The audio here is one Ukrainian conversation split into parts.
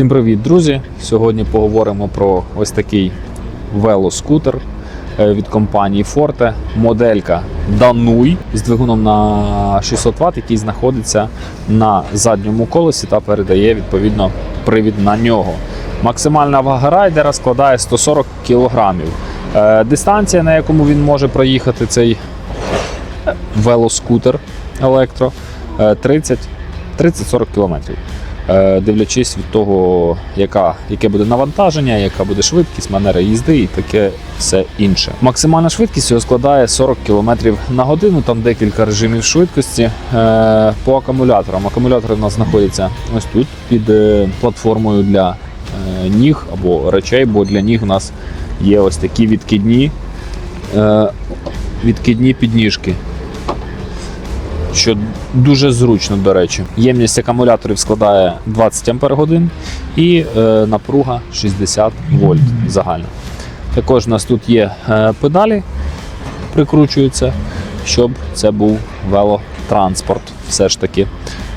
Всім привіт, друзі! Сьогодні поговоримо про ось такий велоскутер е, від компанії Forte. Моделька Danui з двигуном на 600 Вт, який знаходиться на задньому колесі та передає відповідно привід на нього. Максимальна вага райдера складає 140 кг. Дистанція, на якому він може проїхати цей е, велоскутер електро, е, 30 30-40 км. Е, Дивлячись від того, яка, яке буде навантаження, яка буде швидкість, манера їзди і таке все інше. Максимальна швидкість його складає 40 км на годину, там декілька режимів швидкості. Е, По акумуляторам. Акумулятори в нас знаходяться ось тут під е, платформою для ніг або речей, бо для ніг у нас є ось такі відкидні, відкидні підніжки що дуже зручно, до речі. Ємність акумуляторів складає 20 Ах і е, напруга 60 вольт загальна. Також у нас тут є е, педалі, прикручуються, щоб це був велотранспорт. Все ж таки.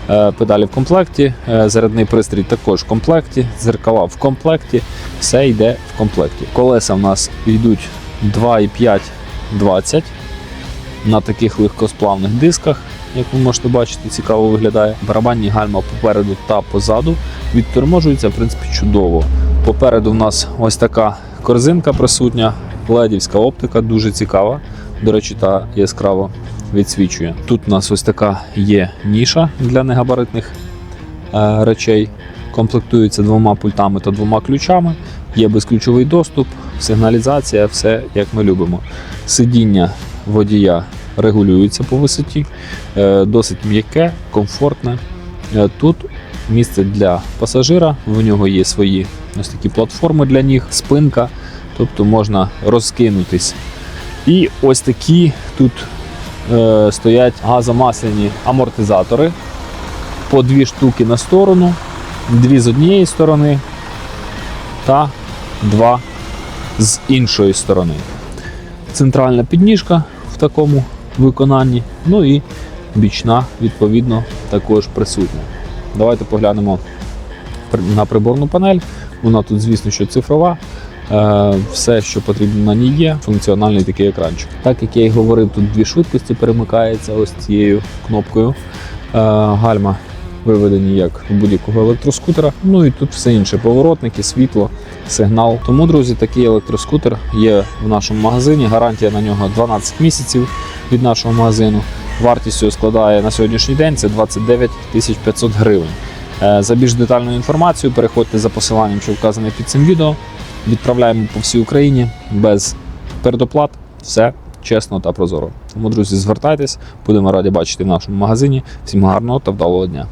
Е, Педалі в комплекті, е, зарядний пристрій також в комплекті, зеркала в комплекті, все йде в комплекті. Колеса в нас йдуть 2,5 20 на таких легкосплавних дисках, як ви можете бачити, цікаво виглядає. Барабанні гальма попереду та позаду відторможуються, в принципі, чудово. Попереду в нас ось така корзинка присутня, ледівська оптика, дуже цікава. До речі, та яскраво відсвічує. Тут у нас ось така є ніша для негабаритних е, речей. Комплектується двома пультами та двома ключами. Є безключовий доступ, сигналізація, все як ми любимо. Сидіння водія регулюється по висоті, е, досить м'яке, комфортне. Е, Тут місце для пасажира, в нього є свої ось такі платформи для ніг, спинка, тобто можна розкинутись. І ось такі тут е, стоять газомасляні амортизатори по дві штуки на сторону, дві з однієї сторони та два з іншої сторони. Центральна підніжка в такому виконанні, ну і бічна, відповідно, також присутня. Давайте поглянемо на приборну панель. Вона тут, звісно, що цифрова. Е, Все, що потрібно на ній є, функціональний такий екранчик. Так як я і говорив, тут дві швидкості перемикається ось цією кнопкою. Е, Гальма виведені як у будь-якого електроскутера. Ну і тут все інше: поворотники, світло, сигнал. Тому, друзі, такий електроскутер є в нашому магазині. Гарантія на нього 12 місяців від нашого магазину. Вартість його складає на сьогоднішній день це 29 500 гривень. Е, За більш детальною інформацією переходьте за посиланням, що вказане під цим відео. Відправляємо по всій Україні без передоплат. Все чесно та прозоро. Тому, друзі, звертайтесь, будемо раді бачити в нашому магазині. Всім гарного та вдалого дня.